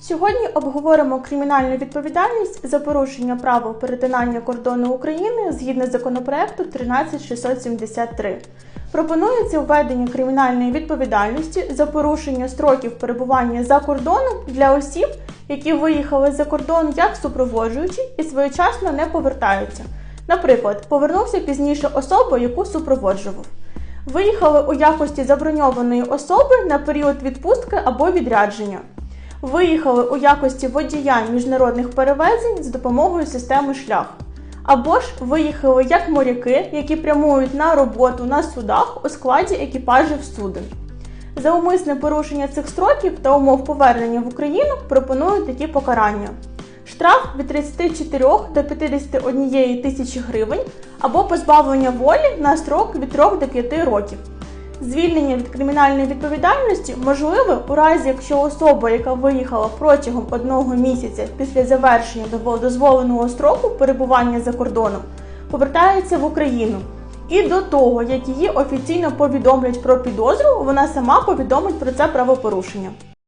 Сьогодні обговоримо кримінальну відповідальність за порушення правил перетинання кордону України згідно законопроекту 13673. Пропонується введення кримінальної відповідальності за порушення строків перебування за кордоном для осіб, які виїхали за кордон як супроводжуючі і своєчасно не повертаються. Наприклад, повернувся пізніше особа, яку супроводжував. Виїхали у якості заброньованої особи на період відпустки або відрядження. Виїхали у якості водія міжнародних перевезень з допомогою системи шлях. Або ж виїхали як моряки, які прямують на роботу на судах у складі екіпажів суден. За умисне порушення цих строків та умов повернення в Україну пропонують такі покарання: штраф від 34 до 51 тисячі гривень або позбавлення волі на строк від 3 до 5 років. Звільнення від кримінальної відповідальності можливе у разі, якщо особа, яка виїхала протягом одного місяця після завершення дозволеного строку перебування за кордоном, повертається в Україну. І до того, як її офіційно повідомлять про підозру, вона сама повідомить про це правопорушення.